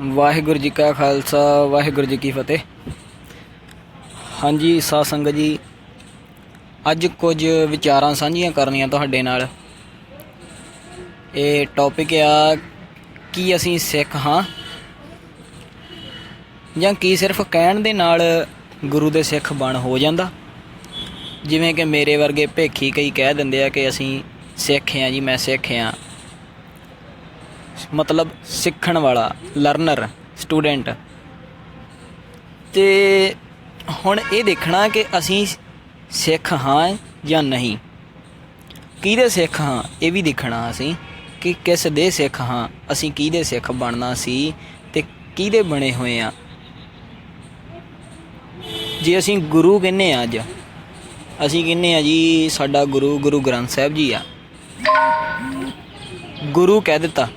ਵਾਹਿਗੁਰੂ ਜੀ ਕਾ ਖਾਲਸਾ, ਵਾਹਿਗੁਰੂ ਜੀ ਕੀ ਫਤਿਹ। ਹਾਂਜੀ, ਸਾਧ ਸੰਗਤ ਜੀ, ਅੱਜ ਕੁਝ ਵਿਚਾਰਾਂ ਸਾਂਝੀਆਂ ਕਰਨੀਆਂ ਤੁਹਾਡੇ ਨਾਲ। ਇਹ ਟੌਪਿਕ ਆ, ਕੀ ਅਸੀਂ ਸਿੱਖ ਹਾਂ? ਜਾਂ ਕੀ ਸਿਰਫ ਕਹਿਣ ਦੇ ਨਾਲ ਗੁਰੂ ਦੇ ਸਿੱਖ ਬਣ ਹੋ ਜਾਂਦਾ? ਜਿਵੇਂ ਕਿ ਮੇਰੇ ਵਰਗੇ ਭੇਖੀ ਕਈ ਕਹਿ ਦਿੰਦੇ ਆ ਕਿ ਅਸੀਂ ਸਿੱਖ ਹਾਂ ਜੀ, ਮੈਂ ਸਿੱਖ ਹਾਂ। ਮਤਲਬ ਸਿੱਖਣ ਵਾਲਾ ਲਰਨਰ ਸਟੂਡੈਂਟ ਤੇ ਹੁਣ ਇਹ ਦੇਖਣਾ ਕਿ ਅਸੀਂ ਸਿੱਖ ਹਾਂ ਜਾਂ ਨਹੀਂ। ਕਿਹਦੇ ਸਿੱਖ ਹਾਂ, ਇਹ ਵੀ ਦੇਖਣਾ ਅਸੀਂ ਕਿ ਕਿਸ ਦੇ ਸਿੱਖ ਹਾਂ, ਅਸੀਂ ਕਿਹਦੇ ਸਿੱਖ ਬਣਨਾ ਸੀ ਤੇ ਕਿਹਦੇ ਬਣੇ ਹੋਏ ਆ। ਜੇ ਅਸੀਂ ਗੁਰੂ ਕਹਿੰਨੇ ਆ ਅੱਜ, ਅਸੀਂ ਕਹਿੰਨੇ ਆ ਜੀ, ਸਾਡਾ ਗੁਰੂ ਗੁਰੂ ਗ੍ਰੰਥ ਸਾਹਿਬ ਜੀ ਆ। ਗੁਰੂ ਕਹਿ ਦਿੱਤਾ।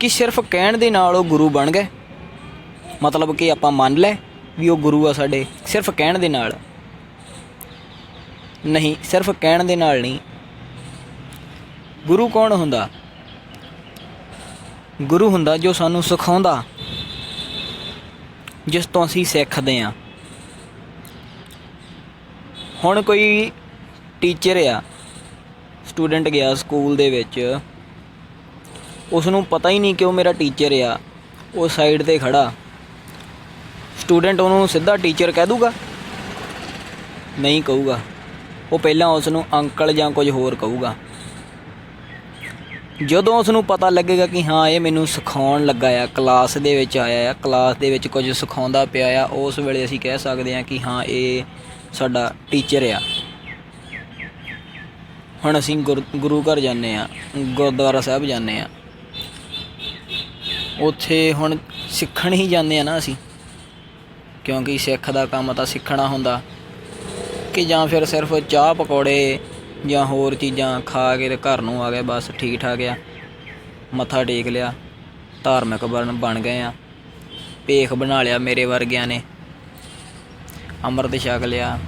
ਕਿ ਸਿਰਫ ਕਹਿਣ ਦੇ ਨਾਲ ਉਹ ਗੁਰੂ ਬਣ ਗਏ? ਮਤਲਬ ਕਿ ਆਪਾਂ ਮੰਨ ਲੈ ਵੀ ਉਹ ਗੁਰੂ ਆ ਸਾਡੇ, ਸਿਰਫ ਕਹਿਣ ਦੇ ਨਾਲ। ਨਹੀਂ, ਸਿਰਫ ਕਹਿਣ ਦੇ ਨਾਲ ਨਹੀਂ। ਗੁਰੂ ਕੌਣ ਹੁੰਦਾ? ਗੁਰੂ ਹੁੰਦਾ ਜੋ ਸਾਨੂੰ ਸਿਖਾਉਂਦਾ, ਜਿਸ ਤੋਂ ਅਸੀਂ ਸਿੱਖਦੇ ਆ ਹੁਣ ਕੋਈ ਟੀਚਰ ਆ ਸਟੂਡੈਂਟ ਗਿਆ ਸਕੂਲ ਦੇ ਵਿੱਚ ਉਸ ਨੂੰ ਪਤਾ ਹੀ ਨਹੀਂ ਕਿ ਉਹ ਮੇਰਾ ਟੀਚਰ ਆ। ਉਹ ਸਾਈਡ ਤੇ ਖੜਾ। ਸਟੂਡੈਂਟ ਉਹਨੂੰ ਸਿੱਧਾ ਟੀਚਰ ਕਹਿ ਦੂਗਾ। ਨਹੀਂ ਕਹੂਗਾ। ਉਹ ਪਹਿਲਾਂ ਉਸ ਨੂੰ ਅੰਕਲ ਜਾਂ ਕੁਝ ਹੋਰ ਕਹੂਗਾ। ਜਦੋਂ ਉਸ ਨੂੰ ਪਤਾ ਲੱਗੇਗਾ ਕਿ ਹਾਂ, ਇਹ ਮੈਨੂੰ ਸਿਖਾਉਣ ਲੱਗਾ ਆ ਕਲਾਸ ਦੇ ਵਿੱਚ ਆਇਆ ਆ ਕਲਾਸ ਦੇ ਵਿੱਚ ਕੁਝ ਸਿਖਾਉਂਦਾ ਪਿਆ ਆ, ਉਸ ਵੇਲੇ ਅਸੀਂ ਕਹਿ ਸਕਦੇ ਹਾਂ ਕਿ ਹਾਂ, ਇਹ ਸਾਡਾ ਟੀਚਰ ਆ। ਹੁਣ ਅਸੀਂ ਗੁਰ- ਗੁਰੂ ਘਰ ਜਾਂਦੇ ਆ ਗੁਰਦੁਆਰਾ ਸਾਹਿਬ ਜਾਂਦੇ ਆ ਉੱਥੇ ਹੁਣ ਸਿੱਖਣ ਹੀ ਜਾਂਦੇ ਆ ਨਾ ਅਸੀਂ। ਕਿਉਂਕਿ ਸਿੱਖ ਦਾ ਕੰਮ ਤਾਂ ਸਿੱਖਣਾ ਹੁੰਦਾ। ਕਿ ਜਾਂ ਫਿਰ ਸਿਰਫ ਚਾਹ ਪਕੌੜੇ ਜਾਂ ਹੋਰ ਚੀਜ਼ਾਂ ਖਾ ਕੇ ਤੇ ਘਰ ਨੂੰ ਆ ਗਏ, ਬਸ ਠੀਕ ਠਾਕ ਆ। ਮੱਥਾ ਟੇਕ ਲਿਆ, ਧਾਰਮਿਕ ਬਣ ਬਣ ਗਏ ਆ। ਭੇਖ ਬਣਾ ਲਿਆ ਮੇਰੇ ਵਰਗਿਆਂ ਨੇ। ਅੰਮ੍ਰਿਤ ਛਕ ਲਿਆ।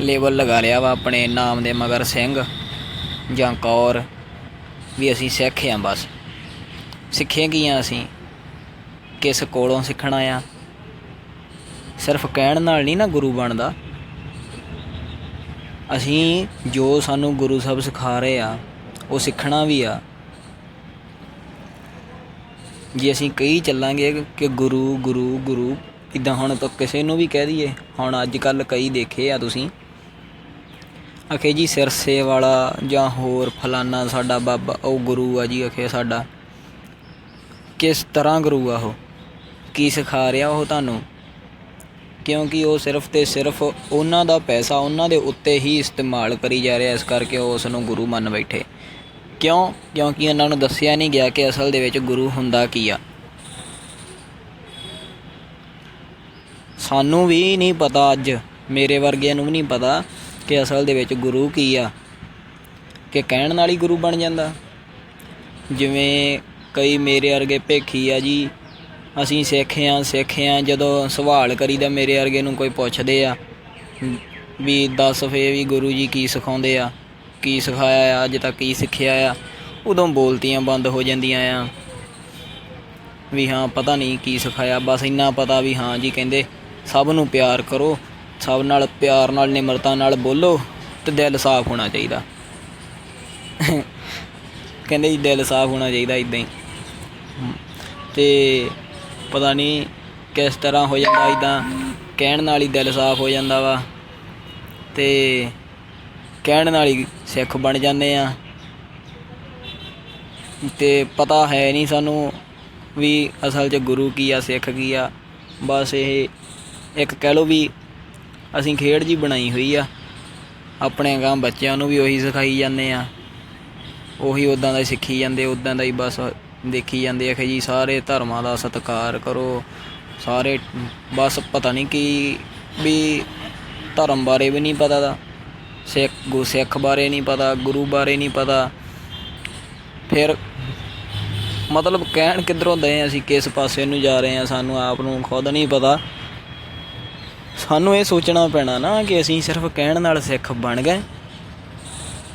ਲੇਬਲ ਲਗਾ ਲਿਆ ਵਾ ਆਪਣੇ ਨਾਮ ਦੇ ਮਗਰ ਸਿੰਘ ਜਾਂ ਕੌਰ। ਵੀ ਅਸੀਂ ਸਿੱਖ ਆ ਬਸ। ਸਿੱਖੇ ਕੀ ਆ ਅਸੀਂ, ਕਿਸ ਕੋਲੋਂ ਸਿੱਖਣਾ ਆ। ਸਿਰਫ ਕਹਿਣ ਨਾਲ ਨਹੀਂ ਨਾ ਗੁਰੂ ਬਣਦਾ। ਅਸੀਂ ਜੋ ਸਾਨੂੰ ਗੁਰੂ ਸਾਹਿਬ ਸਿਖਾ ਰਹੇ ਆ, ਉਹ ਸਿੱਖਣਾ ਵੀ ਆ। ਜੇ ਅਸੀਂ ਕਈ ਚੱਲਾਂਗੇ ਕਿ ਗੁਰੂ ਗੁਰੂ ਗੁਰੂ, ਇਦਾਂ ਹੁਣ ਤਾਂ ਕਿਸੇ ਨੂੰ ਵੀ ਕਹਿ ਦਈਏ, ਹੁਣ ਅੱਜ ਕੱਲ ਕਈ ਦੇਖੇ ਆ ਤੁਸੀਂ। ਅਖੇ ਜੀ ਸਿਰਸੇ ਵਾਲਾ ਜਾਂ ਹੋਰ ਫਲਾਨਾ ਸਾਡਾ ਬਾਬਾ, ਉਹ ਗੁਰੂ ਆ ਜੀ ਅਖੇ ਸਾਡਾ। ਕਿਸ ਤਰ੍ਹਾਂ ਗੁਰੂ ਆ ਉਹ? ਕੀ ਸਿਖਾ ਰਿਹਾ ਉਹ ਤੁਹਾਨੂੰ? ਕਿਉਂਕਿ ਉਹ ਸਿਰਫ ਤੇ ਸਿਰਫ ਉਹਨਾਂ ਦਾ ਪੈਸਾ ਉਹਨਾਂ ਦੇ ਉੱਤੇ ਹੀ ਇਸਤੇਮਾਲ ਕਰੀ ਜਾ ਰਿਹਾ, ਇਸ ਕਰਕੇ ਉਹ ਉਸ ਨੂੰ ਗੁਰੂ ਮੰਨ ਬੈਠੇ। ਕਿਉਂ? ਕਿਉਂਕਿ ਉਹਨਾਂ ਨੂੰ ਦੱਸਿਆ ਨਹੀਂ ਗਿਆ ਕਿ ਅਸਲ ਦੇ ਵਿੱਚ ਗੁਰੂ ਹੁੰਦਾ ਕੀ ਆ। ਸਾਨੂੰ ਵੀ ਨਹੀਂ ਪਤਾ ਅੱਜ, ਮੇਰੇ ਵਰਗਿਆਂ ਨੂੰ ਵੀ ਨਹੀਂ ਪਤਾ ਕਿ ਅਸਲ ਦੇ ਵਿੱਚ ਗੁਰੂ ਕੀ ਆ। ਕਿ ਕਹਿਣ ਨਾਲ ਹੀ ਗੁਰੂ ਬਣ ਜਾਂਦਾ। ਜਿਵੇਂ ਕਈ ਮੇਰੇ ਵਰਗੇ ਭੇਖੀ ਆ ਜੀ। ਅਸੀਂ ਸਿੱਖ ਆ ਸਿੱਖ ਆ, ਜਦੋਂ ਸਵਾਲ ਕਰੀਦਾ ਮੇਰੇ ਵਰਗੇ ਨੂੰ ਕੋਈ ਪੁੱਛਦੇ ਆ, ਵੀ ਦੱਸ ਫੇ ਵੀ ਗੁਰੂ ਜੀ ਕੀ ਸਿਖਾਉਂਦੇ ਆ, ਕੀ ਸਿਖਾਇਆ ਆ, ਅੱਜ ਤੱਕ ਕੀ ਸਿੱਖਿਆ ਆ। ਉਦੋਂ ਬੋਲਤੀਆਂ ਬੰਦ ਹੋ ਜਾਂਦੀਆਂ ਆ। ਵੀ ਹਾਂ, ਪਤਾ ਨਹੀਂ ਕੀ ਸਿਖਾਇਆ, ਬਸ ਇੰਨਾ ਪਤਾ ਵੀ ਹਾਂ ਜੀ ਕਹਿੰਦੇ, ਸਭ ਨੂੰ ਪਿਆਰ ਕਰੋ, ਸਭ ਨਾਲ ਪਿਆਰ ਨਾਲ, ਨਿਮਰਤਾ ਨਾਲ ਬੋਲੋ ਤੇ ਦਿਲ ਸਾਫ਼ ਹੋਣਾ ਚਾਹੀਦਾ। ਕਹਿੰਦੇ ਜੀ ਦਿਲ ਸਾਫ਼ ਹੋਣਾ ਚਾਹੀਦਾ ਇਦਾਂ ਹੀ। ਤੇ ਪਤਾ ਨਹੀਂ ਕਿਸ ਤਰ੍ਹਾਂ ਹੋ ਜਾਂਦਾ ਇਦਾਂ ਕਹਿਣ ਨਾਲ ਹੀ ਦਿਲ ਸਾਫ਼ ਹੋ ਜਾਂਦਾ ਵਾ ਤੇ ਕਹਿਣ ਨਾਲ ਹੀ ਸਿੱਖ ਬਣ ਜਾਂਦੇ ਆ। ਤੇ ਪਤਾ ਹੈ ਨਹੀਂ ਸਾਨੂੰ ਵੀ ਅਸਲ 'ਚ ਗੁਰੂ ਕੀ ਆ, ਸਿੱਖ ਕੀ ਆ। ਬਸ ਇਹ ਇੱਕ ਕਹਿ ਲਓ ਵੀ ਅਸੀਂ ਖੇਡ ਜੀ ਬਣਾਈ ਹੋਈ ਆ। ਆਪਣੇ ਗਾਂ ਬੱਚਿਆਂ ਨੂੰ ਵੀ ਉਹੀ ਸਿਖਾਈ ਜਾਂਦੇ ਆ। ਉਹੀ ਉਦਾਂ ਦਾ ਸਿੱਖੀ ਜਾਂਦੇ ਉਦਾਂ ਦਾ ਹੀ ਬਸ ਦੇਖੀ ਜਾਂਦੇ ਆ ਕਿ ਜੀ ਸਾਰੇ ਧਰਮਾਂ ਦਾ ਸਤਿਕਾਰ ਕਰੋ। ਸਾਰੇ ਬਸ ਪਤਾ ਨਹੀਂ ਕੀ ਵੀ ਧਰਮ ਬਾਰੇ ਵੀ ਨਹੀਂ ਪਤਾ ਦਾ। ਸਿੱਖ, ਗੁ ਸਿੱਖ ਬਾਰੇ ਨਹੀਂ ਪਤਾ, ਗੁਰੂ ਬਾਰੇ ਨਹੀਂ ਪਤਾ। ਫਿਰ ਮਤਲਬ ਕਹਿਣ ਕਿੱਧਰੋਂ ਦਏ ਅਸੀਂ, ਕਿਸ ਪਾਸੇ ਨੂੰ ਜਾ ਰਹੇ ਆ, ਸਾਨੂੰ ਆਪ ਨੂੰ ਖੁਦ ਨਹੀਂ ਪਤਾ। ਸਾਨੂੰ ਇਹ ਸੋਚਣਾ ਪੈਣਾ ਨਾ ਕਿ ਅਸੀਂ ਸਿਰਫ ਕਹਿਣ ਨਾਲ ਸਿੱਖ ਬਣ ਗਏ।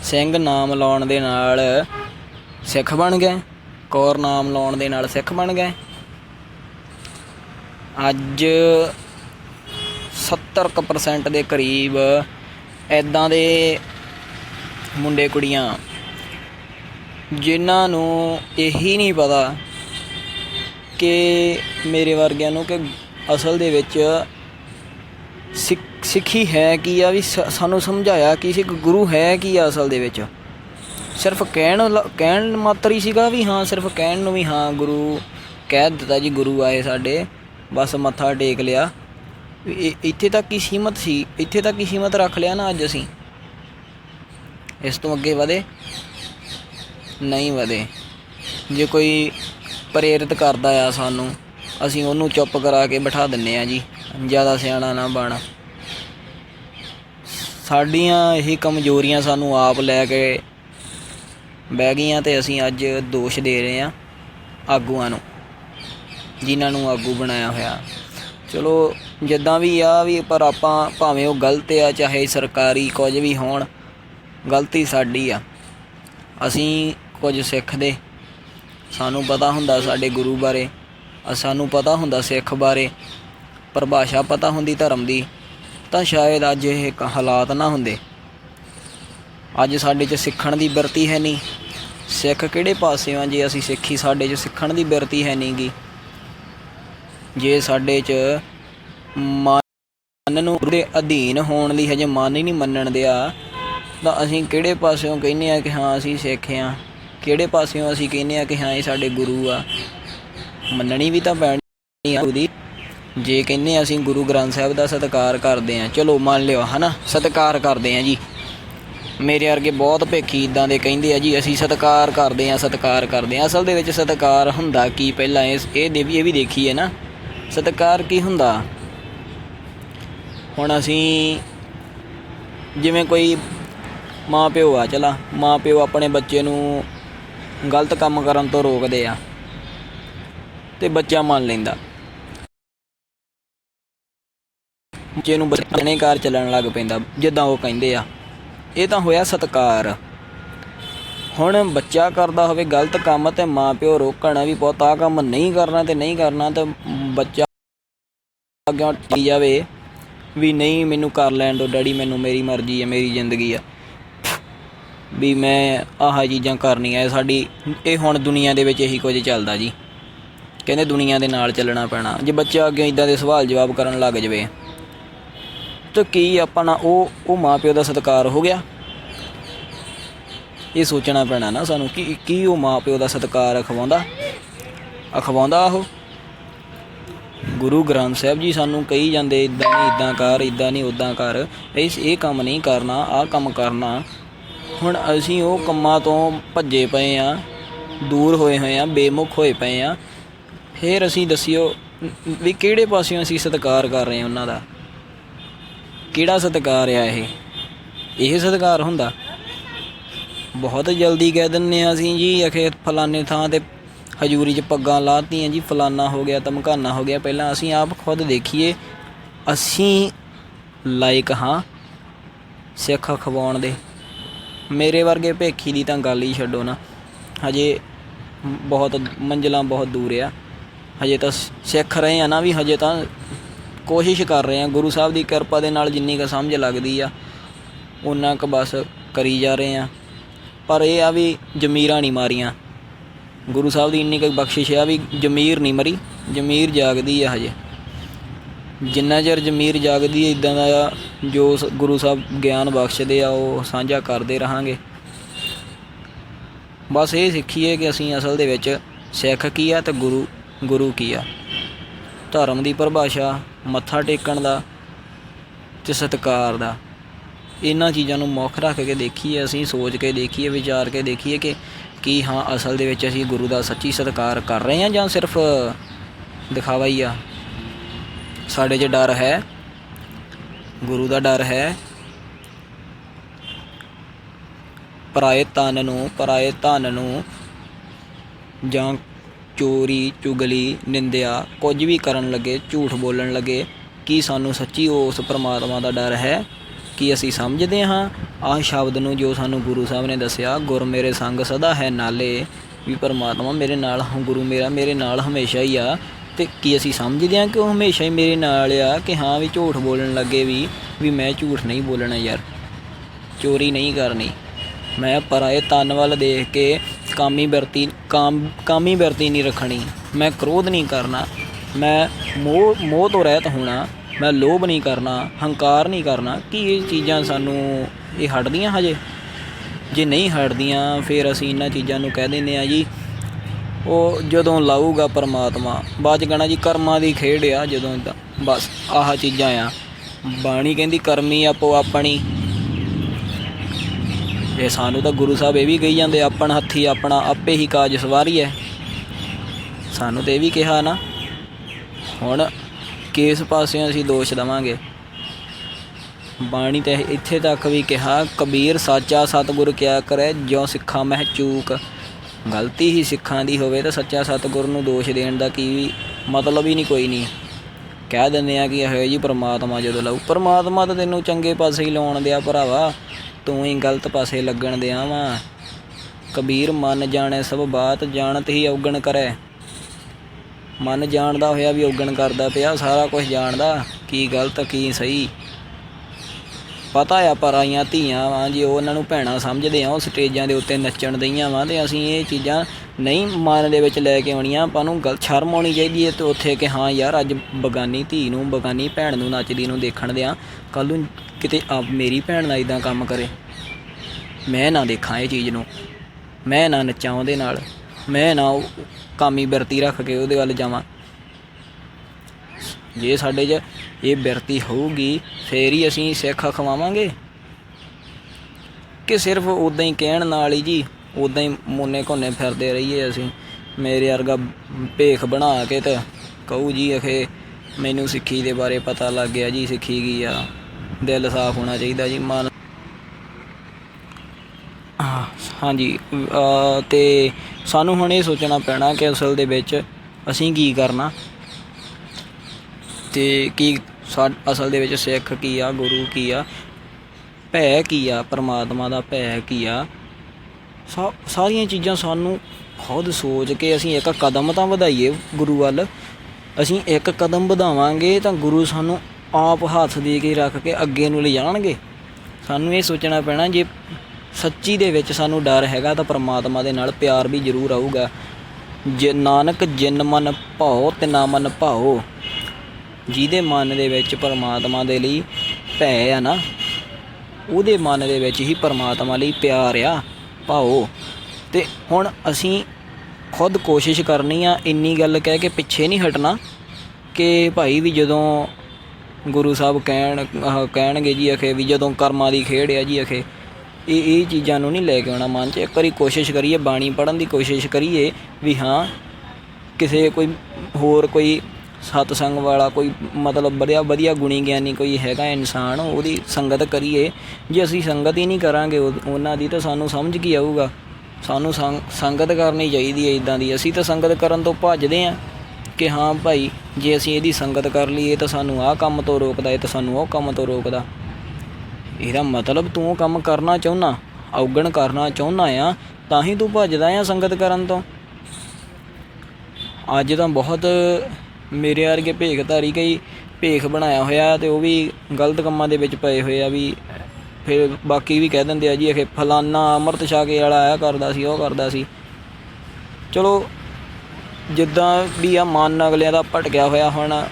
ਸਿੰਘ ਨਾਮ ਲਾਉਣ ਦੇ ਨਾਲ ਸਿੱਖ ਬਣ ਗਏ। ਕੌਰ ਨਾਮ ਲਾਉਣ ਦੇ ਨਾਲ ਸਿੱਖ ਬਣ ਗਏ। ਅੱਜ 70% ਦੇ ਕਰੀਬ ਐਦਾਂ ਦੇ ਮੁੰਡੇ ਕੁੜੀਆਂ, ਜਿਨ੍ਹਾਂ ਨੂੰ ਇਹੀ ਨਹੀਂ ਪਤਾ ਕਿ ਮੇਰੇ ਵਰਗਿਆਂ ਨੂੰ ਕਿ ਅਸਲ ਦੇ ਵਿੱਚ ਸਿੱਖ- ਸਿੱਖੀ ਹੈ ਕੀ ਆ? ਵੀ ਸ- ਸਾਨੂੰ ਸਮਝਾਇਆ ਕਿ ਸਿੱਖ ਗੁਰੂ ਹੈ ਕੀ ਆ ਅਸਲ ਦੇ ਵਿੱਚ? ਸਿਰਫ ਕਹਿਣ ਲ- ਕਹਿਣ ਮਾਤਰ ਹੀ ਸੀਗਾ ਵੀ ਹਾਂ, ਸਿਰਫ ਕਹਿਣ ਨੂੰ ਵੀ ਹਾਂ, ਗੁਰੂ ਕਹਿ ਦਿੱਤਾ ਜੀ, ਗੁਰੂ ਆਏ ਸਾਡੇ, ਬਸ ਮੱਥਾ ਟੇਕ ਲਿਆ। ਵੀ ਇਹ- ਇੱਥੇ ਤੱਕ ਹੀ ਸੀਮਤ ਸੀ, ਇੱਥੇ ਤੱਕ ਹੀ ਸੀਮਤ ਰੱਖ ਲਿਆ ਨਾ ਅੱਜ ਅਸੀਂ। ਇਸ ਤੋਂ ਅੱਗੇ ਵਧੇ? ਨਹੀਂ ਵਧੇ। ਜੇ ਕੋਈ ਪ੍ਰੇਰਿਤ ਕਰਦਾ ਆ ਸਾਨੂੰ, ਅਸੀਂ ਉਹਨੂੰ ਚੁੱਪ ਕਰਾ ਕੇ ਬਿਠਾ ਦਿੰਨੇ ਆ ਜੀ, ਜ਼ਿਆਦਾ ਸਿਆਣਾ ਨਾ ਬਣ। ਸਾਡੀਆਂ ਇਹ ਕਮਜ਼ੋਰੀਆਂ ਸਾਨੂੰ ਆਪ ਲੈ ਕੇ ਬਹਿ ਗਈਆਂ ਤੇ ਅਸੀਂ ਅੱਜ ਦੋਸ਼ ਦੇ ਰਹੇ ਹਾਂ ਆਗੂਆਂ ਨੂੰ, ਜਿਨ੍ਹਾਂ ਨੂੰ ਆਗੂ ਬਣਾਇਆ ਹੋਇਆ। ਚਲੋ, ਜਿੱਦਾਂ ਵੀ ਆ ਵੀ ਪਰ ਆਪਾਂ ਭਾਵੇਂ ਉਹ ਗਲਤ ਆ, ਚਾਹੇ ਸਰਕਾਰੀ ਕੁਝ ਵੀ ਹੋਣ, ਗਲਤੀ ਸਾਡੀ ਆ। ਅਸੀਂ ਕੁਝ ਸਿੱਖਦੇ ਸਾਨੂੰ ਪਤਾ ਹੁੰਦਾ ਸਾਡੇ ਗੁਰੂ ਬਾਰੇ ਸਾਨੂੰ ਪਤਾ ਹੁੰਦਾ ਸਿੱਖ ਬਾਰੇ ਪਰਿਭਾਸ਼ਾ ਪਤਾ ਹੁੰਦੀ ਧਰਮ ਦੀ, ਤਾਂ ਸ਼ਾਇਦ ਅੱਜ ਇਹ ਹਾਲਾਤ ਨਾ ਹੁੰਦੇ। ਅੱਜ ਸਾਡੇ 'ਚ ਸਿੱਖਣ ਦੀ ਵਰਤੀ ਹੈ ਨਹੀਂ। ਸਿੱਖ ਕਿਹੜੇ ਪਾਸੇ ਆ ਜੇ ਅਸੀਂ ਸਿੱਖੀ, ਸਾਡੇ 'ਚ ਸਿੱਖਣ ਦੀ ਬਿਰਤੀ ਹੈ ਨਹੀਂਗੀ ਜੇ ਸਾਡੇ 'ਚ ਮਨ ਨੂੰ ਉਹਦੇ ਅਧੀਨ ਹੋਣ ਲਈ ਹਜੇ ਮਨ ਹੀ ਨਹੀਂ ਮੰਨਣ ਦਿਆ, ਤਾਂ ਅਸੀਂ ਕਿਹੜੇ ਪਾਸਿਓਂ ਕਹਿੰਦੇ ਆ ਕਿ ਹਾਂ, ਅਸੀਂ ਸਿੱਖ ਆ। ਕਿਹੜੇ ਪਾਸਿਓਂ ਅਸੀਂ ਕਹਿੰਦੇ ਆ ਕਿ ਹਾਂ, ਇਹ ਸਾਡੇ ਗੁਰੂ ਆ। ਮੰਨਣੀ ਵੀ ਤਾਂ ਪੈਣੀ ਆ ਉਹਦੀ। ਜੇ ਕਹਿੰਦੇ ਅਸੀਂ ਗੁਰੂ ਗ੍ਰੰਥ ਸਾਹਿਬ ਦਾ ਸਤਿਕਾਰ ਕਰਦੇ ਆ, ਚਲੋ ਮੰਨ ਲਿਓ, ਹਨਾ? ਸਤਿਕਾਰ ਕਰਦੇ ਆ ਜੀ। ਮੇਰੇ ਵਰਗੇ ਬਹੁਤ ਭੇਖੀ ਇਦਾਂ ਦੇ ਕਹਿੰਦੇ ਆ ਜੀ, ਅਸੀਂ ਸਤਿਕਾਰ ਕਰਦੇ ਆ ਸਤਿਕਾਰ ਕਰਦੇ ਆ ਅਸਲ ਦੇ ਵਿੱਚ ਸਤਿਕਾਰ ਹੁੰਦਾ ਕੀ ਪਹਿਲਾਂ? ਇਸ, ਇਹ ਦੇ ਵੀ, ਇਹ ਵੀ ਦੇਖੀ ਹੈ ਨਾ। ਸਤਿਕਾਰ ਕੀ ਹੁੰਦਾ? ਹੁਣ ਅਸੀਂ ਜਿਵੇਂ ਕੋਈ ਮਾਂ ਪਿਓ ਆ, ਚਲਾ ਮਾਂ ਪਿਓ ਆਪਣੇ ਬੱਚੇ ਨੂੰ ਗਲਤ ਕੰਮ ਕਰਨ ਤੋਂ ਰੋਕਦੇ ਆ ਤੇ ਬੱਚਾ ਮੰਨ ਲੈਂਦਾ। ਬੱਚੇ ਨੂੰ ਬਣੇ ਕਾਰ ਚੱਲਣ ਲੱਗ ਪੈਂਦਾ, ਜਿੱਦਾਂ ਉਹ ਕਹਿੰਦੇ ਆ। ਇਹ ਤਾਂ ਹੋਇਆ ਸਤਕਾਰ। ਹੁਣ ਬੱਚਾ ਕਰਦਾ ਹੋਵੇ ਗਲਤ ਕੰਮ ਤੇ ਮਾਂ ਪਿਓ ਰੋਕਣ ਵੀ ਪੁੱਤ ਆਹ ਕੰਮ ਨਹੀਂ ਕਰਨਾ ਤੇ ਨਹੀਂ ਕਰਨਾ ਤੇ ਬੱਚਾ ਅੱਗੇ ਟੀ ਜਾਵੇ ਵੀ ਨਹੀਂ, ਮੈਨੂੰ ਕਰ ਲੈਣ ਦੋ ਡੈਡੀ ਮੈਨੂੰ ਮੇਰੀ ਮਰਜ਼ੀ ਹੈ ਮੇਰੀ ਜ਼ਿੰਦਗੀ ਆ। ਵੀ ਮੈਂ ਆਹ ਚੀਜ਼ਾਂ ਕਰਨੀਆਂ ਸਾਡੀ, ਇਹ ਹੁਣ ਦੁਨੀਆ ਦੇ ਵਿੱਚ ਇਹੀ ਕੁਝ ਚੱਲਦਾ ਜੀ। ਕਹਿੰਦੇ ਦੁਨੀਆ ਦੇ ਨਾਲ ਚੱਲਣਾ ਪੈਣਾ। ਜੇ ਬੱਚਾ ਅੱਗੇ ਇਦਾਂ ਦੇ ਸਵਾਲ ਜਵਾਬ ਕਰਨ ਲੱਗ ਜਵੇ ਤਾਂ ਕੀ ਆਪਣਾ ਉਹ ਉਹ ਮਾਪਿਓ ਦਾ ਸਤਿਕਾਰ ਹੋ ਗਿਆ? ਇਹ ਸੋਚਣਾ ਪੈਣਾ ਨਾ ਸਾਨੂੰ ਕਿ ਕੀ ਉਹ ਮਾਪਿਓ ਦਾ ਸਤਿਕਾਰ ਅਖਵਾਉਂਦਾ? ਅਖਵਾਉਂਦਾ ਉਹ? ਗੁਰੂ ਗ੍ਰੰਥ ਸਾਹਿਬ ਜੀ ਸਾਨੂੰ ਕਹੀ ਜਾਂਦੇ, ਇਦਾਂ ਨਹੀਂ, ਇਦਾਂ ਕਰ, ਇਦਾਂ ਨਹੀਂ ਉਦਾਂ ਕਰ। ਇਸ, ਇਹ ਕੰਮ ਨਹੀਂ ਕਰਨਾ, ਆਹ ਕੰਮ ਕਰਨਾ। ਹੁਣ ਅਸੀਂ ਉਹ ਕੰਮਾਂ ਤੋਂ ਭੱਜੇ ਪਏ ਆ, ਦੂਰ ਹੋਏ ਹੋਏ ਆ, ਬੇਮੁਖ ਹੋਏ ਪਏ ਆ। ਫਿਰ ਅਸੀਂ ਦੱਸਿਓ, ਵੀ ਕਿਹੜੇ ਪਾਸਿਓਂ ਅਸੀਂ ਸਤਿਕਾਰ ਕਰ ਰਹੇ ਹਾਂ ਉਹਨਾਂ ਦਾ? ਕਿਹੜਾ ਸਤਿਕਾਰ ਆ ਇਹ? ਇਹ ਸਤਿਕਾਰ ਹੁੰਦਾ? ਬਹੁਤ ਜਲਦੀ ਕਹਿ ਦਿੰਨੇ ਆ ਅਸੀਂ ਜੀ ਅਖੇ ਫਲਾਣੇ ਥਾਂ ਤੇ ਹਜੂਰੀ 'ਚ ਪੱਗਾਂ ਲਾਤੀਆਂ ਜੀ, ਫਲਾਨਾ ਹੋ ਗਿਆ, ਧਮਕਾਨਾ ਹੋ ਗਿਆ। ਪਹਿਲਾਂ ਅਸੀਂ ਆਪ ਖੁਦ ਦੇਖੀਏ। ਅਸੀਂ ਲਾਇਕ ਹਾਂ ਸਿੱਖ ਖਵਾਉਣ ਦੇ। ਮੇਰੇ ਵਰਗੇ ਭੇਖੀ ਦੀ ਤਾਂ ਗੱਲ ਹੀ ਛੱਡੋ ਨਾ। ਹਜੇ ਬਹੁਤ ਮੰਜ਼ਲਾਂ ਬਹੁਤ ਦੂਰ ਆ। ਹਜੇ ਤਾਂ ਸ- ਸਿੱਖ ਰਹੇ ਆ ਨਾ ਵੀ ਹਜੇ ਤਾਂ ਕੋਸ਼ਿਸ਼ ਕਰ ਰਹੇ ਹਾਂ, ਗੁਰੂ ਸਾਹਿਬ ਦੀ ਕਿਰਪਾ ਦੇ ਨਾਲ ਜਿੰਨੀ ਕੁ ਸਮਝ ਲੱਗਦੀ ਆ ਉਹਨਾਂ ਕੁ ਬਸ ਕਰੀ ਜਾ ਰਹੇ ਹਾਂ। ਪਰ ਇਹ ਆ ਵੀ ਜ਼ਮੀਰਾਂ ਨਹੀਂ ਮਾਰੀਆਂ। ਗੁਰੂ ਸਾਹਿਬ ਦੀ ਇੰਨੀ ਕੁ ਬਖਸ਼ਿਸ਼ ਆ ਵੀ ਜ਼ਮੀਰ ਨਹੀਂ ਮਰੀ, ਜ਼ਮੀਰ ਜਾਗਦੀ ਆ ਹਜੇ। ਜਿੰਨਾ ਚਿਰ ਜ਼ਮੀਰ ਜਾਗਦੀ ਹੈ ਇਦਾਂ ਦਾ ਜੋ ਸ- ਗੁਰੂ ਸਾਹਿਬ ਗਿਆਨ ਬਖਸ਼ਦੇ ਆ, ਉਹ ਸਾਂਝਾ ਕਰਦੇ ਰਹਾਂਗੇ। ਬਸ ਇਹ ਸਿੱਖੀਏ ਕਿ ਅਸੀਂ ਅਸਲ ਦੇ ਵਿੱਚ ਸਿੱਖ ਕੀ ਆ ਤੇ ਗੁਰੂ ਗੁਰੂ ਕੀ ਆ। ਧਰਮ ਦੀ ਪਰਿਭਾਸ਼ਾ ਮੱਥਾ ਟੇਕਣ ਦਾ ਤੇ ਸਤਿਕਾਰ ਦਾ। ਇਹਨਾਂ ਚੀਜ਼ਾਂ ਨੂੰ ਮੁੱਖ ਰੱਖ ਕੇ ਦੇਖੀਏ, ਅਸੀਂ ਸੋਚ ਕੇ ਦੇਖੀਏ, ਵਿਚਾਰ ਕੇ ਦੇਖੀਏ ਕਿ ਕੀ ਹਾਂ, ਅਸਲ ਦੇ ਵਿੱਚ ਅਸੀਂ ਗੁਰੂ ਦਾ ਸੱਚੀ ਸਤਿਕਾਰ ਕਰ ਰਹੇ ਹਾਂ ਜਾਂ ਸਿਰਫ ਦਿਖਾਵਾ ਹੀ ਆ? ਸਾਡੇ 'ਚ ਡਰ ਹੈ। ਗੁਰੂ ਦਾ ਡਰ ਹੈ। ਪਰਾਏ ਤਨ ਨੂੰ, ਪਰਾਏ ਧਨ ਨੂੰ ਜਾਂ ਚੋਰੀ, ਚੁਗਲੀ, ਨਿੰਦਿਆ ਕੁਝ ਵੀ ਕਰਨ ਲੱਗੇ, ਝੂਠ ਬੋਲਣ ਲੱਗੇ। ਕੀ ਸਾਨੂੰ ਸੱਚੀ ਉਸ ਪਰਮਾਤਮਾ ਦਾ ਡਰ ਹੈ? ਕੀ ਅਸੀਂ ਸਮਝਦੇ ਹਾਂ? ਆਹ ਸ਼ਬਦ ਨੂੰ ਜੋ ਸਾਨੂੰ ਗੁਰੂ ਸਾਹਿਬ ਨੇ ਦੱਸਿਆ, ਗੁਰ ਮੇਰੇ ਸੰਗ ਸਦਾ ਹੈ ਨਾਲੇ। ਵੀ ਪਰਮਾਤਮਾ ਮੇਰੇ ਨਾਲ, ਹ- ਗੁਰੂ ਮੇਰਾ ਮੇਰੇ ਨਾਲ ਹਮੇਸ਼ਾ ਹੀ ਆ। ਤੇ ਕੀ ਅਸੀਂ ਸਮਝਦੇ ਹਾਂ ਕਿ ਉਹ ਹਮੇਸ਼ਾ ਹੀ ਮੇਰੇ ਨਾਲ ਆ? ਕਿ ਹਾਂ ਵੀ ਝੂਠ ਬੋਲਣ ਲੱਗੇ ਵੀ ਵੀ ਮੈਂ ਝੂਠ ਨਹੀਂ ਬੋਲਣਾ ਯਾਰ। ਚੋਰੀ ਨਹੀਂ ਕਰਨੀ। ਮੈਂ ਪਰਾਏ ਤਨ ਵੱਲ ਦੇਖ ਕੇ ਕਾਮੀ ਵਰਤੀ ਕਾਮ ਕਾਮੀ ਵਰਤੀ ਨਹੀਂ ਰੱਖਣੀ। ਮੈਂ ਕ੍ਰੋਧ ਨਹੀਂ ਕਰਨਾ। ਮੈਂ ਮੋਹ ਮੋਹ ਤੋਂ ਰਹਿਤ ਹੋਣਾ। ਮੈਂ ਲੋਭ ਨਹੀਂ ਕਰਨਾ, ਹੰਕਾਰ ਨਹੀਂ ਕਰਨਾ। ਕੀ ਇਹ ਚੀਜ਼ਾਂ ਸਾਨੂੰ, ਇਹ ਹਟਦੀਆਂ ਹਜੇ? ਜੇ ਨਹੀਂ ਹਟਦੀਆਂ, ਫਿਰ ਅਸੀਂ ਇਹਨਾਂ ਚੀਜ਼ਾਂ ਨੂੰ ਕਹਿ ਦਿੰਦੇ ਆ ਜੀ, ਉਹ ਜਦੋਂ ਲਾਊਗਾ ਪਰਮਾਤਮਾ। ਬਾਅਦ ਚ ਕਹਿਣਾ ਜੀ, ਕਰਮਾਂ ਦੀ ਖੇਡ ਆ ਜਦੋਂ ਏਦਾਂ। ਬਸ ਆਹ ਚੀਜ਼ਾਂ ਆ। ਬਾਣੀ ਕਹਿੰਦੀ, ਕਰਮੀ ਆਪੋ ਆਪਣੀ। ਇਹ ਸਾਨੂੰ ਤਾਂ ਗੁਰੂ ਸਾਹਿਬ ਇਹ ਵੀ ਕਹੀ ਜਾਂਦੇ, ਆਪਣ ਹੱਥੀ ਆਪਣਾ ਆਪੇ ਹੀ ਕਾਜ ਸਵਾਰੀ ਹੈ। ਸਾਨੂੰ ਤੇ ਇਹ ਵੀ ਕਿਹਾ ਨਾ। ਹੁਣ ਕਿਸ ਪਾਸਿਓਂ ਅਸੀਂ ਦੋਸ਼ ਦਵਾਂਗੇ। ਬਾਣੀ ਤੇ ਇੱਥੇ ਤੱਕ ਵੀ ਕਿਹਾ, ਕਬੀਰ ਸਾਚਾ ਸਤਿਗੁਰ ਕਿਆ ਕਰੇ, ਜਿਉ ਸਿੱਖਾਂ ਮਹਿ ਚੂਕ। ਗਲਤੀ ਹੀ ਸਿੱਖਾਂ ਦੀ ਹੋਵੇ ਤਾਂ ਸੱਚਾ ਸਤਿਗੁਰ ਨੂੰ ਦੋਸ਼ ਦੇਣ ਦਾ ਕੀ ਮਤਲਬ ਹੀ ਨਹੀਂ, ਕੋਈ ਨਹੀਂ। ਕਹਿ ਦਿੰਦੇ ਆ ਕਿ ਇਹ ਜੀ ਪ੍ਰਮਾਤਮਾ ਜਦੋਂ ਲਾਉ ਪ੍ਰਮਾਤਮਾ ਤਾਂ ਤੈਨੂੰ ਚੰਗੇ ਪਾਸੇ ਹੀ ਲਾਉਣ ਦਿਆ ਭਰਾਵਾ। ਤੂੰ ਹੀ ਗਲਤ ਪਾਸੇ ਲੱਗਣ ਦਿਆ ਵਾਂ ਕਬੀਰ ਮਨ ਜਾਣੈ ਸਭ ਬਾਤ ਜਾਣਤ ਹੀ ਔਗਣ ਕਰੈ। ਮਨ ਜਾਣਦਾ ਹੋਇਆ ਵੀ ਔਗਣ ਕਰਦਾ ਪਿਆ, ਸਾਰਾ ਕੁਝ ਜਾਣਦਾ, ਕੀ ਗਲਤ, ਕੀ ਸਹੀ। ਪਤਾ ਆ ਪਰਾਈਆਂ ਧੀਆਂ ਵਾਂ, ਜੀ ਉਹ ਉਹਨਾਂ ਨੂੰ ਭੈਣਾ ਸਮਝਦੇ ਆ, ਉਹ ਸਟੇਜਾਂ ਦੇ ਉੱਤੇ ਨੱਚਣ ਦਈਆਂ ਵਾਂ, ਤੇ ਅਸੀਂ ਇਹ ਚੀਜ਼ਾਂ ਨਹੀਂ ਮਨ ਦੇ ਵਿੱਚ ਲੈ ਕੇ ਆਉਣੀਆਂ, ਆਪਾਂ ਨੂੰ ਗਲ ਸ਼ਰਮ ਆਉਣੀ ਚਾਹੀਦੀ ਹੈ ਤੇ ਉੱਥੇ ਕਿ ਹਾਂ ਯਾਰ, ਅੱਜ ਬਗਾਨੀ ਧੀ ਨੂੰ, ਬਗਾਨੀ ਭੈਣ ਨੂੰ ਨੱਚਦੀ ਨੂੰ ਦੇਖਣ ਦਿਆਂ ਕੱਲ ਨੂੰ ਕਿਤੇ ਆਪ ਮੇਰੀ ਭੈਣ ਨਾਲ ਇਦਾਂ ਕੰਮ ਕਰੇ। ਮੈਂ ਨਾ ਦੇਖਾਂ ਇਹ ਚੀਜ਼ ਨੂੰ। ਮੈਂ ਨਾ ਨੱਚਾਂ ਉਹਦੇ ਨਾਲ। ਮੈਂ ਨਾ ਉਹ ਕਾਮੀ ਬਿਰਤੀ ਰੱਖ ਕੇ ਉਹਦੇ ਵੱਲ ਜਾਵਾਂ। ਜੇ ਸਾਡੇ 'ਚ ਇਹ ਬਿਰਤੀ ਹੋਊਗੀ, ਫੇਰ ਹੀ ਅਸੀਂ ਸਿੱਖ ਖਵਾਵਾਂਗੇ? ਕਿ ਸਿਰਫ ਉਦਾਂ ਹੀ ਕਹਿਣ ਨਾਲ ਹੀ ਜੀ ਉਦਾਂ ਹੀ ਮੋਨੇ ਕੋਨੇ ਫਿਰਦੇ ਰਹੀਏ ਅਸੀਂ। ਮੇਰੇ ਵਰਗਾ ਭੇਖ ਬਣਾ ਕੇ ਤੇ ਕਹੂ ਜੀ, ਅਖੇ, ਮੈਨੂੰ ਸਿੱਖੀ ਦੇ ਬਾਰੇ ਪਤਾ ਲੱਗ ਗਿਆ ਜੀ, ਸਿੱਖੀ ਕੀ ਆ? ਦਿਲ ਸਾਫ਼ ਹੋਣਾ ਚਾਹੀਦਾ ਜੀ, ਮਨ ਹਾਂਜੀ ਤੇ ਸਾਨੂੰ ਹੁਣ ਇਹ ਸੋਚਣਾ ਪੈਣਾ ਕਿ ਅਸਲ ਦੇ ਵਿੱਚ ਅਸੀਂ ਕੀ ਕਰਨਾ? ਤੇ ਕੀ ਸਾ- ਅਸਲ ਦੇ ਵਿੱਚ ਸਿੱਖ ਕੀ ਆ, ਗੁਰੂ ਕੀ ਆ, ਭੈ ਕੀ ਆ, ਪਰਮਾਤਮਾ ਦਾ ਭੈ ਕੀ ਆ, ਸਾ- ਸਾਰੀਆਂ ਚੀਜ਼ਾਂ ਸਾਨੂੰ ਖੁਦ ਸੋਚ ਕੇ ਅਸੀਂ ਇੱਕ ਕਦਮ ਤਾਂ ਵਧਾਈਏ ਗੁਰੂ ਵੱਲ। ਅਸੀਂ ਇੱਕ ਕਦਮ ਵਧਾਵਾਂਗੇ ਤਾਂ ਗੁਰੂ ਸਾਨੂੰ ਆਪ ਹੱਥ ਦੇ ਕੇ ਰੱਖ ਕੇ ਅੱਗੇ ਨੂੰ ਲਿਜਾਣਗੇ। ਸਾਨੂੰ ਇਹ ਸੋਚਣਾ ਪੈਣਾ ਜੇ ਸੱਚੀ ਦੇ ਵਿੱਚ ਸਾਨੂੰ ਡਰ ਹੈਗਾ ਤਾਂ ਪਰਮਾਤਮਾ ਦੇ ਨਾਲ ਪਿਆਰ ਵੀ ਜ਼ਰੂਰ ਆਊਗਾ। ਜੇ ਨਾਨਕ ਜਿਨ ਮਨ ਭਾਉ ਤੇ ਨਾ ਮਨ ਭਾਉ ਜਿਹਦੇ ਮਨ ਦੇ ਵਿੱਚ ਪਰਮਾਤਮਾ ਦੇ ਲਈ ਭੈ ਆ ਨਾ, ਉਹਦੇ ਮਨ ਦੇ ਵਿੱਚ ਹੀ ਪਰਮਾਤਮਾ ਲਈ ਪਿਆਰ ਆ, ਭਾਓ। ਤੇ ਹੁਣ ਅਸੀਂ ਖੁਦ ਕੋਸ਼ਿਸ਼ ਕਰਨੀ ਆ ਇੰਨੀ ਗੱਲ ਕਹਿ ਕੇ ਪਿੱਛੇ ਨਹੀਂ ਹਟਣਾ ਕਿ ਭਾਈ ਵੀ ਜਦੋਂ ਗੁਰੂ ਸਾਹਿਬ ਕਹਿਣ, ਆਹ ਕਹਿਣਗੇ ਜੀ ਅਖੇ ਵੀ ਜਦੋਂ ਕਰਮਾਂ ਦੀ ਖੇਡ ਆ ਜੀ ਅਖੇ, ਇਹ ਇਹ ਚੀਜ਼ਾਂ ਨੂੰ ਨਹੀਂ ਲੈ ਕੇ ਆਉਣਾ ਮਨ 'ਚ। ਇੱਕ ਵਾਰੀ ਕੋਸ਼ਿਸ਼ ਕਰੀਏ, ਬਾਣੀ ਪੜਨ ਦੀ ਕੋਸ਼ਿਸ਼ ਕਰੀਏ ਵੀ ਹਾਂ, ਕਿਸੇ ਕੋਈ ਹੋਰ ਕੋਈ ਸਤਸੰਗ ਵਾਲਾ ਕੋਈ ਮਤਲਬ ਵਧੀਆ ਵਧੀਆ ਗੁਣੀ ਗਿਆਨੀ ਕੋਈ ਹੈਗਾ ਇਨਸਾਨ, ਉਹਦੀ ਸੰਗਤ ਕਰੀਏ। ਜੇ ਅਸੀਂ ਸੰਗਤ ਹੀ ਨਹੀਂ ਕਰਾਂਗੇ ਉਹ- ਉਹਨਾਂ ਦੀ ਤਾਂ ਸਾਨੂੰ ਸਮਝ ਕੀ ਆਊਗਾ? ਸਾਨੂੰ ਸੰਗ- ਸੰਗਤ ਕਰਨੀ ਚਾਹੀਦੀ ਹੈ ਇਦਾਂ ਦੀ। ਅਸੀਂ ਤਾਂ ਸੰਗਤ ਕਰਨ ਤੋਂ ਭੱਜਦੇ ਆਂ ਕਿ ਹਾਂ ਭਾਈ, ਜੇ ਅਸੀਂ ਇਹਦੀ ਸੰਗਤ ਕਰ ਲਈਏ ਤਾਂ ਸਾਨੂੰ ਆਹ ਕੰਮ ਤੋਂ ਰੋਕਦਾ ਇਹ ਤਾਂ ਸਾਨੂੰ ਉਹ ਕੰਮ ਤੋਂ ਰੋਕਦਾ। ਇਹਦਾ ਮਤਲਬ ਤੂੰ ਕੰਮ ਕਰਨਾ ਚਾਹੁੰਨਾ, ਔਗਣ ਕਰਨਾ ਚਾਹੁੰਨਾ ਆ, ਤਾਂ ਹੀ ਤੂੰ ਭੱਜਦਾ ਆ ਸੰਗਤ ਕਰਨ ਤੋਂ। ਅੱਜ ਤਾਂ ਬਹੁਤ ਮੇਰੇ ਵਰਗੇ ਭੇਖਧਾਰੀ ਕਈ ਭੇਖ ਬਣਾਇਆ ਹੋਇਆ ਤੇ ਉਹ ਵੀ ਗਲਤ ਕੰਮਾਂ ਦੇ ਵਿੱਚ ਪਏ ਹੋਏ ਆ ਵੀ ਫਿਰ ਬਾਕੀ ਵੀ ਕਹਿ ਦਿੰਦੇ ਆ ਜੀ ਇਹ ਫਲਾਨਾ ਅੰਮ੍ਰਿਤ ਛਾਕੇ ਵਾਲਾ ਆਇਆ ਕਰਦਾ ਸੀ, ਉਹ ਕਰਦਾ ਸੀ। ਚਲੋ, ਜਿੱਦਾਂ ਵੀ ਆ ਮਨ ਅਗਲਿਆਂ ਦਾ ਭਟਕਿਆ ਹੋਇਆ ਹੁਣ,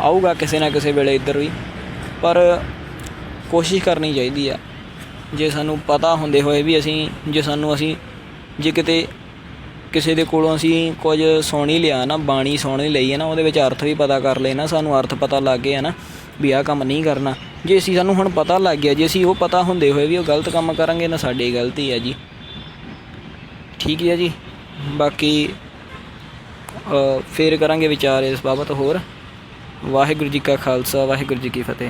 ਆਊਗਾ ਕਿਸੇ ਨਾ ਕਿਸੇ ਵੇਲੇ ਇੱਧਰ ਵੀ, ਪਰ ਕੋਸ਼ਿਸ਼ ਕਰਨੀ ਚਾਹੀਦੀ ਆ। ਜੇ ਸਾਨੂੰ ਪਤਾ ਹੁੰਦੇ ਹੋਏ ਵੀ ਅਸੀਂ, ਜੇ ਸਾਨੂੰ ਅਸੀਂ ਜੇ ਕਿਤੇ ਕਿਸੇ ਦੇ ਕੋਲੋਂ ਅਸੀਂ ਕੁਝ ਸੁਣ ਲਿਆ ਨਾ ਬਾਣੀ ਸੁਣ ਲਈ ਹੈ ਨਾ ਉਹਦੇ ਵਿੱਚ ਅਰਥ ਵੀ ਪਤਾ ਕਰ ਲਏ ਨਾ ਸਾਨੂੰ ਅਰਥ ਪਤਾ ਲੱਗ ਗਿਆ ਨਾ ਵੀ ਆਹ ਕੰਮ ਨਹੀਂ ਕਰਨਾ। ਜੇ ਅਸੀਂ ਸਾਨੂੰ ਹੁਣ ਪਤਾ ਲੱਗ ਗਿਆ ਜੇ ਅਸੀਂ ਉਹ ਪਤਾ ਹੁੰਦੇ ਹੋਏ ਵੀ ਉਹ ਗਲਤ ਕੰਮ ਕਰਾਂਗੇ ਨਾ ਸਾਡੀ ਗਲਤੀ ਹੈ ਜੀ। ਠੀਕ ਹੈ ਜੀ। ਬਾਕੀ ਅ, ਫੇਰ ਕਰਾਂਗੇ ਵਿਚਾਰ ਇਸ ਬਾਬਤ ਹੋਰ। ਵਾਹਿਗੁਰੂ ਜੀ ਕਾ ਖਾਲਸਾ ਵਾਹਿਗੁਰੂ ਜੀ ਕੀ ਫਤਿਹ।